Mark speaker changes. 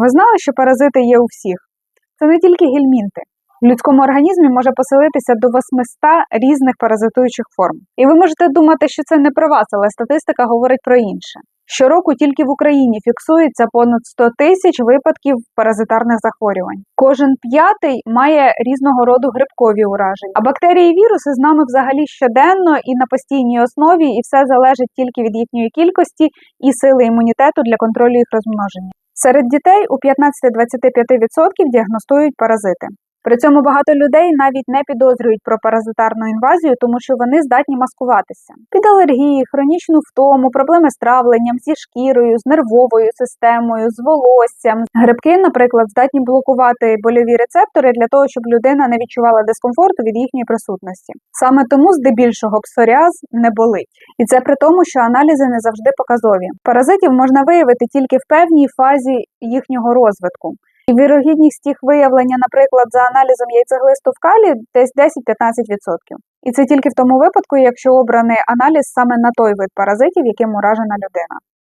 Speaker 1: Ви знали, що паразити є у всіх? Це не тільки гельмінти. В людському організмі може поселитися до 800 різних паразитуючих форм. І ви можете думати, що це не про вас, але статистика говорить про інше. Щороку тільки в Україні фіксується понад 100 тисяч випадків паразитарних захворювань. Кожен п'ятий має різного роду грибкові ураження. А бактерії і віруси з нами взагалі щоденно і на постійній основі, і все залежить тільки від їхньої кількості і сили імунітету для контролю їх розмноження. Серед дітей у 15-25% діагностують паразити. При цьому багато людей навіть не підозрюють про паразитарну інвазію, тому що вони здатні маскуватися під алергії, хронічну втому, проблеми з травленням, зі шкірою, з нервовою системою, з волоссям. Грибки, наприклад, здатні блокувати больові рецептори для того, щоб людина не відчувала дискомфорту від їхньої присутності. Саме тому здебільшого псоріаз не болить, і це при тому, що аналізи не завжди показові. Паразитів можна виявити тільки в певній фазі їхнього розвитку. І вірогідність їх виявлення, наприклад, за аналізом яйцеглисту в калі десь 10-15%. І це тільки в тому випадку, якщо обраний аналіз саме на той вид паразитів, яким уражена людина.